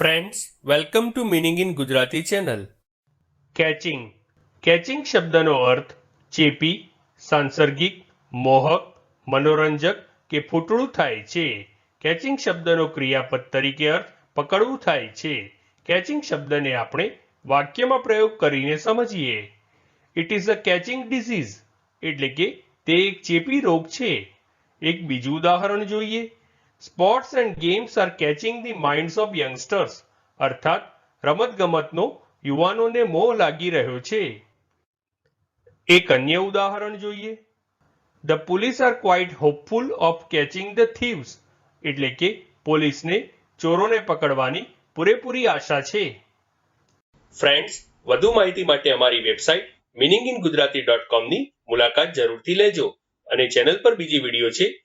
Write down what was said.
Friends welcome to meaning in Gujarati channel catching catching શબ્દનો અર્થ ચેપી સાંસર્ગિક મોહક મનોરંજક કે ફૂટડું થાય છે કેચિંગ શબ્દનો ક્રિયાપદ તરીકે અર્થ પકડવું થાય છે કેચિંગ શબ્દને આપણે વાક્યમાં પ્રયોગ કરીને સમજીએ it is a catching disease એટલે કે તે એક ચેપી રોગ છે એક બીજું ઉદાહરણ જોઈએ sports and games are catching the minds of youngsters અર્થાત, રમતગમતનો યુવાનોને મોહ લાગી રહ્યો છે. એક અન્ય ઉદાહરણ જોઈએ. The police are quite hopeful of catching the thieves એટલે કે, પોલીસને ચોરોને પકડવાની પૂરેપૂરી આશા છે. ફ્રેન્ડ્સ વધુ માહિતી માટે અમારી website meaning in Gujarati dot કોમની મુલાકાત જરૂરથી લેજો અને ચેનલ પર બીજી વીડિયો છે